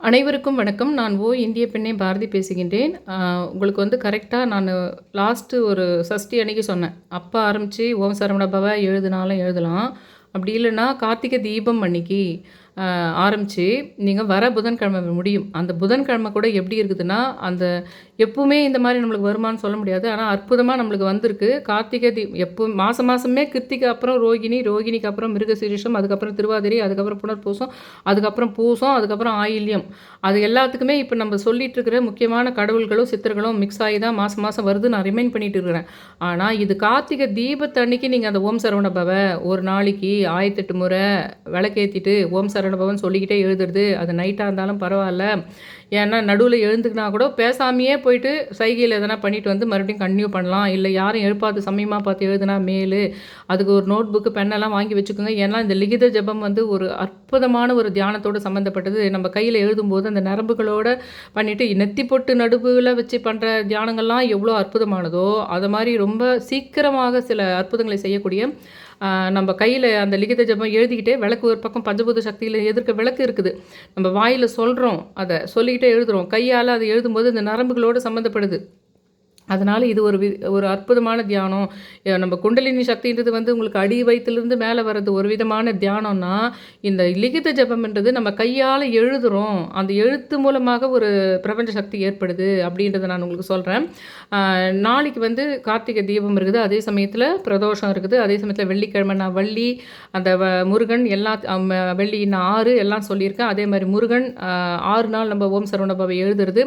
அனைவருக்கும் வணக்கம். நான் ஓ இந்திய பெண்ணே பாரதி பேசுகின்றேன். உங்களுக்கு வந்து கரெக்டாக நான் லாஸ்ட்டு ஒரு சஷ்டி அன்னைக்கு சொன்னேன். அப்போ ஆரம்பித்து ஓம் சரவண பவ எழுதுனாலும் எழுதலாம். அப்படி இல்லைன்னா கார்த்திகை தீபம் அன்னைக்கு. ஆரம்பித்து நீங்கள் வர புதன்கிழமை முடியும். அந்த புதன்கிழமை கூட எப்படி இருக்குதுன்னா அந்த எப்பவுமே இந்த மாதிரி நம்மளுக்கு வருமானு சொல்ல முடியாது. ஆனால் அற்புதமாக நம்மளுக்கு வந்திருக்கு. கார்த்திகை தீ எப்போ மாதம் மாதமே கிருத்திகை அப்புறம் ரோகிணி ரோகிணிக்கு அப்புறம் மிருகசீரிஷம் அதுக்கப்புறம் திருவாதிரை அதுக்கப்புறம் புனர்பூசம் அதுக்கப்புறம் பூசம் அதுக்கப்புறம் ஆயில்யம். அது எல்லாத்துக்குமே இப்போ நம்ம சொல்லிட்டு இருக்கிற முக்கியமான கடவுள்களும் சித்தர்களும் மிக்ஸ் ஆகி தான் மாதம் மாதம் வருது நான் ரிமைண்ட் பண்ணிட்டு இருக்கிறேன். ஆனால் இது கார்த்திகை தீபத்தன்னைக்கு நீங்கள் அந்த ஓம் சரவண பவ ஒரு நாளைக்கு ஆயிரத்தெட்டு முறை விளக்கேற்றிட்டு ஓம் சரவண அனுபவம் சொல்லிக்கிட்டே எழுதுறது. அது நைட்டாக இருந்தாலும் பரவாயில்ல. ஏன்னா நடுவில் எழுந்துக்கினா கூட பேசாமையே போயிட்டு சைகையில் எதனா பண்ணிட்டு வந்து மறுபடியும் கண்டினியூ பண்ணலாம். இல்லை யாரும் எழுப்பாது சமயமாக பார்த்து எழுதுனா மேலு. அதுக்கு ஒரு நோட் புக்கு பெண்ணெல்லாம் வாங்கி வச்சுக்கோங்க. ஏன்னா இந்த லிகித ஜபம் வந்து ஒரு அற்புதமான ஒரு தியானத்தோடு சம்மந்தப்பட்டது நம்ம கையில் எழுதும்போது அந்த நரம்புகளோட பண்ணிவிட்டு நெத்தி பொட்டு நடுவில் வச்சு பண்ணுற தியானங்கள்லாம் எவ்வளோ அற்புதமானதோ அது மாதிரி ரொம்ப சீக்கிரமாக சில அற்புதங்களை செய்யக்கூடிய நம்ம கையில் அந்த லிகித ஜபம் எழுதிக்கிட்டே விளக்கு ஒரு பக்கம் பஞ்சபூத சக்தியில் எதிர்க்க விளக்கு இருக்குது. நம்ம வாயில் சொல்கிறோம் அதை சொல்லிக்கிட்டே எழுதுகிறோம் கையால் அதை எழுதும்போது இந்த நரம்புகளோடு சம்மந்தப்படுது அதனால் இது ஒரு வி ஒரு அற்புதமான தியானம். நம்ம குண்டலினி சக்தின்றது வந்து உங்களுக்கு அடி வயிற்றுலேருந்து மேலே வர்றது ஒரு விதமான தியானம்னா இந்த லிகித ஜபம்ன்றது நம்ம கையால் எழுதுகிறோம் அந்த எழுத்து மூலமாக ஒரு பிரபஞ்ச சக்தி ஏற்படுது அப்படின்றத நான் உங்களுக்கு சொல்கிறேன் நாளைக்கு வந்து கார்த்திகை தீபம் இருக்குது. அதே சமயத்தில் பிரதோஷம் இருக்குது. அதே சமயத்தில் வெள்ளிக்கிழமை நான் வள்ளி அந்த வ முருகன் எல்லா வெள்ளி நான் ஆறு எல்லாம் சொல்லியிருக்கேன். அதே மாதிரி முருகன் ஆறு நாள் நம்ம ஓம் சரவணபாவை எழுதுறது.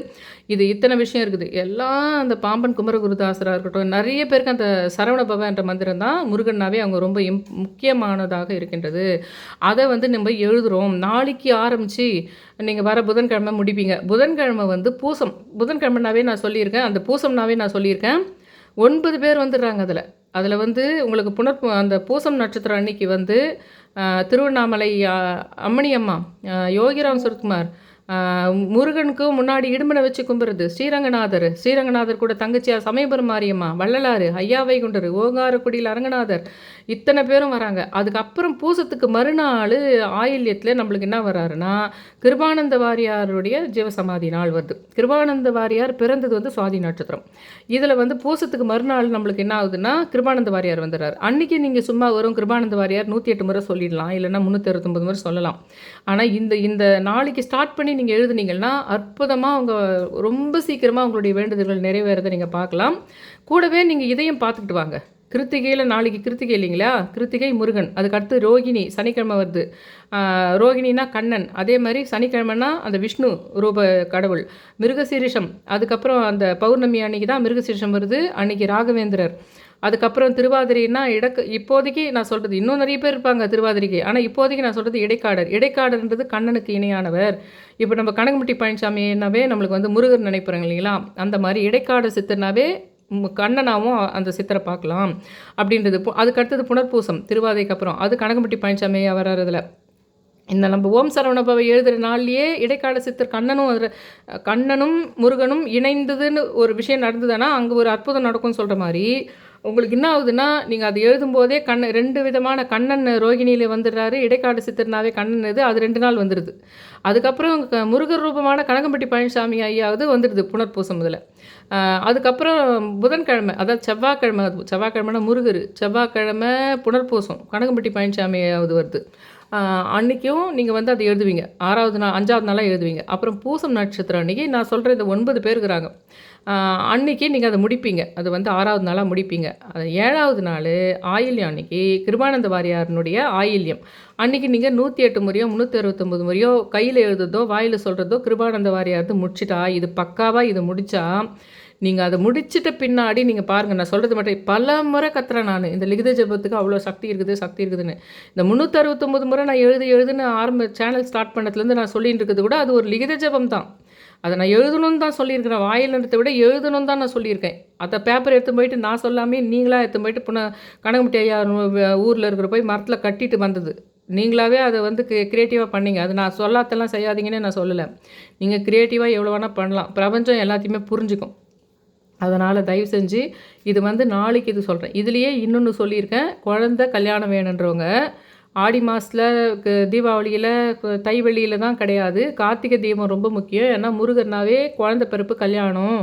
இது இத்தனை விஷயம் இருக்குது. எல்லாம் அந்த பாம்பன் குமரகுருதாசராக இருக்கட்டும் நிறைய பேருக்கு அந்த சரவண பவ என்ற மந்திரம் தான் முருகன்னாவே அவங்க ரொம்ப இம் முக்கியமானதாக இருக்கின்றது. அதை வந்து நம்ம எழுதுகிறோம் நாளைக்கு ஆரம்பித்து நீங்கள் வர புதன்கிழமை முடிப்பீங்க. புதன்கிழமை வந்து பூசம். புதன்கிழமைனாவே நான் சொல்லியிருக்கேன். அந்த பூசம்னாவே நான் சொல்லியிருக்கேன். ஒன்பது பேர் வந்துடுறாங்க அதில். அதில் வந்து உங்களுக்கு புனர் அந்த பூசம் நட்சத்திரம் அன்னைக்கு வந்து திருவண்ணாமலை அம்மணியம்மா அம்மணி அம்மா யோகிராம் சுரத்குமார் முருகனுக்கு முன்னாடி இடுமனை வச்சு கும்பிடுறது. ஸ்ரீரங்கநாதர். ஸ்ரீரங்கநாதர் கூட தங்கச்சியார் சமயபுரம் மாரியம்மா வள்ளலாறு ஐயா வைகுண்டர் ஓங்காரக்குடியில் அரங்கநாதர். இத்தனை பேரும் வராங்க. அதுக்கப்புறம் பூசத்துக்கு மறுநாள் ஆயில்யத்தில் நம்மளுக்கு என்ன வராருன்னா கிருபானந்த வாரியாருடைய ஜீவசமாதி நாள் வருது. கிருபானந்த வாரியார் பிறந்தது வந்து சுவாதி நட்சத்திரம். இதில் வந்து பூசத்துக்கு மறுநாள் நம்மளுக்கு என்ன ஆகுதுன்னா கிருபானந்த வாரியார் வந்துடுறாரு அன்னைக்கு நீங்கள் சும்மா வரும் கிருபானந்த வாரியார் நூற்றி எட்டு முறை சொல்லிடலாம் இல்லைன்னா முந்நூற்றி அறுபத்தொம்பது முறை சொல்லலாம். ஆனால் இந்த இந்த நாளைக்கு ஸ்டார்ட் பண்ணி நீங்கள் எழுதுனீங்கன்னா அற்புதமாக அவங்க ரொம்ப சீக்கிரமாக உங்களுடைய வேண்டுதல்கள் நிறைவேறதை நீங்கள் பார்க்கலாம். கூடவே நீங்கள் இதையும் பார்த்துக்கிட்டு வாங்க. கிருத்திகையில் நாளைக்கு கிருத்திகை இல்லைங்களா? கிருத்திகை முருகன். அதுக்கு அடுத்து ரோகிணி சனிக்கிழமை வருது. ரோகிணினா கண்ணன். அதே மாதிரி சனிக்கிழமைனா அந்த விஷ்ணு ரூப கடவுள். மிருகசீரிஷம். அதுக்கப்புறம் அந்த பௌர்ணமி அன்னைக்கு தான் மிருகசீரிஷம் வருது. அன்னைக்கு ராகவேந்திரர். அதுக்கப்புறம் திருவாதிரைனா இடக்கு இப்போதைக்கு நான் சொல்கிறது இன்னும் நிறைய பேர் இருப்பாங்க திருவாதிரைக்கு. ஆனால் இப்போதைக்கு நான் சொல்கிறது இடைக்காடர். இடைக்காடர்ன்றது கண்ணனுக்கு இணையானவர். இப்போ நம்ம கனகமுட்டி பழனிசாமினாவே நம்மளுக்கு வந்து முருகர் நினைப்புறாங்க இல்லைங்களா? அந்த மாதிரி இடைக்காடர் சித்தர்னாவே கண்ணனாவும் அந்த சித்தரை பார்க்கலாம் அப்படின்றது பு- அதுக்கு அடுத்தது புனர்பூசம் திருவாதைக்கு அப்புறம். அது கனகம்பட்டி பழனிசாமி வர்றதில் இந்த நம்ம ஓம் சரவணபவை எழுதுகிற நாள்லேயே இடைக்கால சித்தர் கண்ணனும் அதில் கண்ணனும் முருகனும் இணைந்ததுன்னு ஒரு விஷயம் நடந்ததுன்னா அங்கே ஒரு அற்புதம் நடக்கும்னு சொல்கிற மாதிரி உங்களுக்கு என்ன ஆகுதுன்னா நீங்கள் அது எழுதும்போதே கண் ரெண்டு விதமான கண்ணன் ரோகிணியில் வந்துடுறாரு. இடைக்காடு சித்திரனாவே கண்ணன் இது அது ரெண்டு நாள் வந்துடுது அதுக்கப்புறம் க- முருகர் ரூபமான கனகம்பட்டி பழனிசாமி ஐயாவது வந்துடுது புனர்பூசம் முதல்ல. அதுக்கப்புறம் புதன்கிழமை அதாவது செவ்வாய்க்கிழமை அது செவ்வாய்க்கிழமைனா முருகர் செவ்வாய்க்கிழமை புனர்பூசம் கனகம்பட்டி பழனிசாமி ஐயாவது வருது. அன்றைக்கும் நீங்கள் வந்து அதை எழுதுவீங்க. ஆறாவது நாள் அஞ்சாவது நாளாக எழுதுவீங்க. அப்புறம் பூசம் நட்சத்திரம் அன்னைக்கு நான் சொல்கிற இந்த ஒன்பது பேர் இருக்கிறாங்க. அன்னைக்கு நீங்கள் அதை முடிப்பீங்க. அது வந்து ஆறாவது நாளாக முடிப்பீங்க. அது ஏழாவது நாள் ஆயில்யம் அன்னைக்கு கிருபானந்த வாரியாரனுடைய ஆயில்யம். அன்னைக்கு நீங்கள் நூற்றி எட்டு முறையோ முந்நூற்றி அறுபத்தொம்பது முறையோ கையில் எழுதுறதோ வாயில் சொல்கிறதோ கிருபானந்த வாரியாரது முடிச்சிட்டா இது பக்காவாக இது முடித்தா நீங்கள் அதை முடிச்சிட்ட பின்னாடி நீங்கள் பாருங்கள் நான் சொல்கிறது மட்டும் பல முறை கத்துறேன் நான். இந்த லிகித ஜபத்துக்கு அவ்வளோ சக்தி இருக்குது சக்தி இருக்குதுன்னு. இந்த முந்நூற்றி அறுபத்தொம்பது முறை நான் எழுது எழுதுன்னு ஆரம்ப சேனல் ஸ்டார்ட் பண்ணதுலேருந்து நான் சொல்லிட்டு இருக்கிறது கூட அது ஒரு லிகித ஜபம் தான். அதை நான் எழுதணும்னு தான் சொல்லியிருக்கிறேன் வாயிலன்றதை விட எழுதணும்னு தான் நான் சொல்லியிருக்கேன். அதை பேப்பர் எடுத்து போயிட்டு நான் சொல்லாமே நீங்களாக எடுத்து போயிட்டு புன கனகமுட்டி ஐயா ஊரில் இருக்கிற போய் மரத்தில் கட்டிட்டு வந்தது. நீங்களாவே அதை வந்து க்ரியேட்டிவாக பண்ணீங்க. அது நான் சொல்லாதெல்லாம் செய்யாதீங்கன்னு நான் சொல்லலை. நீங்கள் க்ரியேட்டிவாக எவ்வளோ வேணால் பண்ணலாம். பிரபஞ்சம் எல்லாத்தையுமே புரிஞ்சுக்கும். அதனால் தயவு செஞ்சு இது வந்து நாளைக்கு இது சொல்கிறேன் இதுலேயே இன்னொன்று சொல்லியிருக்கேன். குழந்த கல்யாணம் வேணுன்றவங்க ஆடி மாதத்தில் தீபாவளியில் தை வெள்ளியில் தான் கிடையாது. கார்த்திகை தீபம் ரொம்ப முக்கியம். ஏன்னா முருகன்னாவே குழந்த பிறப்பு கல்யாணம்.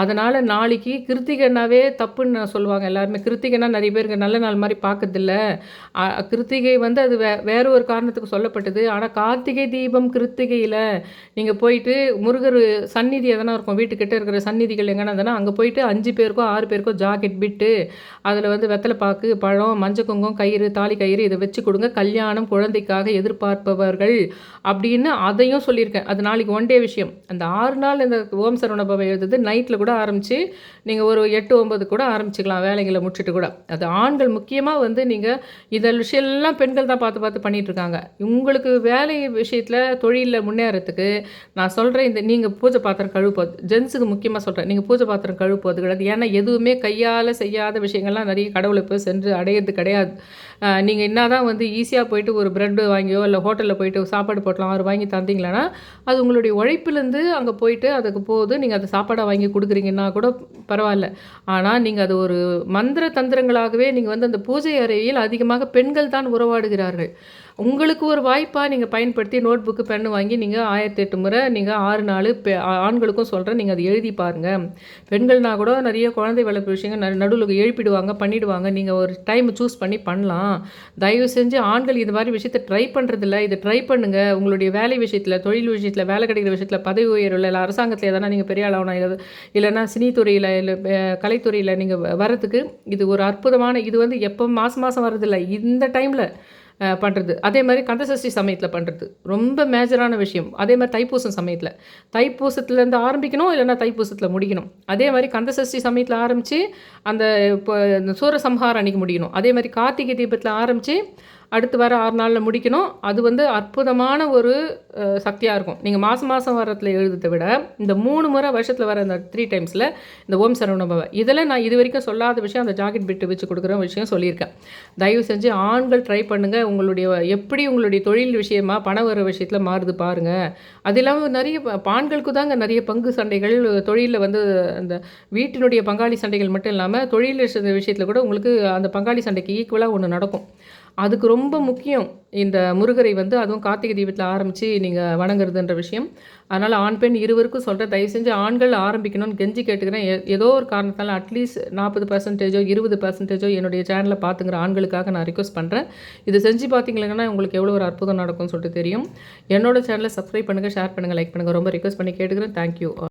அதனால் நாளைக்கு கிருத்திகைனாவே தப்புன்னு சொல்லுவாங்க எல்லாருமே. கிருத்திகைனா நிறைய பேருக்கு நல்ல நாள் மாதிரி பார்க்கறதில்ல. கிருத்திகை வந்து அது வே வேற ஒரு காரணத்துக்கு சொல்லப்பட்டது. ஆனால் கார்த்திகை தீபம் கிருத்திகையில் நீங்கள் போயிட்டு முருகர் சந்நிதி எதனா இருக்கும். வீட்டுக்கிட்ட இருக்கிற சந்நிதிகள் எங்கன்னா இருந்தனா அங்கே போயிட்டு அஞ்சு பேருக்கோ ஆறு பேருக்கோ ஜாக்கெட் பிட்டு அதில் வந்து வெத்தலை பாக்கு பழம் மஞ்சள் குங்குமம் கயிறு தாலி கயிறு இதை வச்சு கொடுங்க. கல்யாணம் குழந்தைக்காக எதிர்பார்ப்பவர்கள் அப்படின்னு அதையும் சொல்லியிருக்கேன். அது நாளைக்கு ஒன் டே விஷயம். அந்த ஆறு நாள் இந்த ஓம் சரவண பவ நைட்டில் கூட ஆரம்பித்து நீங்கள் ஒரு எட்டு ஒம்பது கூட ஆரம்பிச்சிக்கலாம் வேலைகளை முடிச்சுட்டு கூட. அது ஆண்கள் முக்கியமாக வந்து நீங்கள் இதை விஷயம்லாம் பெண்கள் தான் பார்த்து பார்த்து பண்ணிகிட்ருக்காங்க உங்களுக்கு வேலை விஷயத்தில் தொழிலில் முன்னேறத்துக்கு நான் சொல்கிறேன் இந்த நீங்கள் பூஜை பாத்திரம் கழுவுப்போது ஜென்ஸுக்கு முக்கியமாக சொல்கிறேன் நீங்கள் பூஜை பாத்திரம் கழுவுப்போது கிடையாது ஏன்னா எதுவுமே கையால் செய்யாத விஷயங்கள்லாம் நிறைய கடவுளை போய் சென்று அடையிறது கிடையாது. நீங்கள் என்ன தான் வந்து ஈஸியாக போயிட்டு ஒரு ப்ரெட்டு வாங்கியோ இல்லை ஹோட்டலில் போயிட்டு சாப்பாடு போட்டலாம் அவர் வாங்கி தந்தீங்களன்னா அது உங்களுடைய உழைப்புலேருந்து அங்கே போயிட்டு அதுக்கு போகுது நீங்கள் அதை சாப்பாடாக வாங்கி கொடுக்குறீங்கன்னா கூட பரவாயில்ல. ஆனால் நீங்கள் அது ஒரு மந்திர தந்திரங்களாகவே நீங்கள் வந்து அந்த பூஜை அறையில் அதிகமாக பெண்கள் தான் உறவாடுகிறார்கள். உங்களுக்கு ஒரு வாய்ப்பாக நீங்கள் பயன்படுத்தி நோட் புக்கு பெண்ணு வாங்கி நீங்கள் ஆயிரத்தி எட்டு முறை நீங்கள் ஆறு நாள் பெ ஆண்களுக்கும் சொல்கிறேன் நீங்கள் அதை எழுதி பாருங்கள் பெண்கள்னா கூட நிறைய குழந்தை வளர்ப்பு விஷயங்கள் நடுவில் எழுப்பிடுவாங்க பண்ணிவிடுவாங்க நீங்கள் ஒரு டைம் சூஸ் பண்ணி பண்ணலாம். தயவு செஞ்சு ஆண்கள் இது மாதிரி விஷயத்தை ட்ரை பண்ணுறதில்ல இதை ட்ரை பண்ணுங்கள் உங்களுடைய வேலை விஷயத்தில் தொழில் விஷயத்தில் வேலை கிடைக்கிற விஷயத்தில் பதவி உயர்வில் இல்லை அரசாங்கத்தில் எதனா நீங்கள் பெரிய ஆளாகணும் இல்லை இல்லைன்னா சினித்துறையில் இல்லை கலைத்துறையில் நீங்கள் வரத்துக்கு இது ஒரு அற்புதமான இது வந்து எப்போ மாதம் மாதம் வரதில்லை இந்த டைமில் பண்ணுறது அதே மாதிரி கந்தசஷ்டி சமயத்தில் பண்ணுறது ரொம்ப மேஜரான விஷயம். அதே மாதிரி தைப்பூசம் சமயத்தில். தைப்பூசத்துலேருந்து ஆரம்பிக்கணும் இல்லைன்னா தைப்பூசத்தில் முடிக்கணும். அதே மாதிரி கந்தசஷ்டி சமயத்தில் ஆரம்பித்து அந்த இப்போ சூரசம்ஹாரம் அன்றைக்கி முடிக்கணும். அதே மாதிரி கார்த்திகை தீபத்தில் ஆரம்பித்து அடுத்து வர ஆறு நாளில் முடிக்கணும். அது வந்து அற்புதமான ஒரு சக்தியாக இருக்கும். நீங்கள் மாதம் மாதம் வரத்தில் எழுதுறதை விட இந்த மூணு முறை வருஷத்தில் வர அந்த த்ரீ டைம்ஸில் இந்த ஓம் சரவணபவ இதில் நான் இது வரைக்கும் சொல்லாத விஷயம் அந்த ஜாக்கெட் பிட்டு வச்சு கொடுக்குற விஷயம் சொல்லியிருக்கேன். தயவு செஞ்சு ஆண்கள் ட்ரை பண்ணுங்கள் உங்களுடைய எப்படி உங்களுடைய தொழில் விஷயமா பண வர விஷயத்தில் மாறுது பாருங்கள் அது இல்லாமல் நிறைய ஆண்களுக்கு தாங்க நிறைய பங்கு சண்டைகள் தொழிலில் வந்து அந்த வீட்டினுடைய பங்காளி சண்டைகள் மட்டும் இல்லாமல் தொழில் விஷயத்தில் கூட உங்களுக்கு அந்த பங்காளி சண்டைக்கு ஈக்குவலாக ஒன்று நடக்கும். அதுக்கு ரொம்ப முக்கியம் இந்த முருகரை வந்து அதுவும் கார்த்திகை தீபத்தில் ஆரம்பித்து நீங்கள் வணங்குறதுன்ற விஷயம். அதனால் ஆண் பெண் இருவருக்கும் சொல்கிறேன் தயவு செஞ்சு ஆண்கள் ஆரம்பிக்கணும்னு கெஞ்சி கேட்டுக்கிறேன். ஏதோ ஒரு காரணத்தால் அட்லீஸ்ட் நாற்பது பர்சன்டேஜோ இருபது பர்சன்டேஜோ என்னுடைய சேனலை பார்த்துங்கிற ஆண்களுக்காக நான் ரிக்வஸ்ட் பண்ணுறேன் இது செஞ்சு பார்த்தீங்கன்னா உங்களுக்கு எவ்வளோ ஒரு அற்புதம் நடக்கும்னு சொல்லிட்டு தெரியும். என்னோட சேனலை சப்ஸ்கிரைப் பண்ணுங்கள் ஷேர் பண்ணுங்கள் லைக் பண்ணுங்கள் ரொம்ப ரிக்வஸ்ட் பண்ணி கேட்டுக்கிறேன். தேங்க்யூ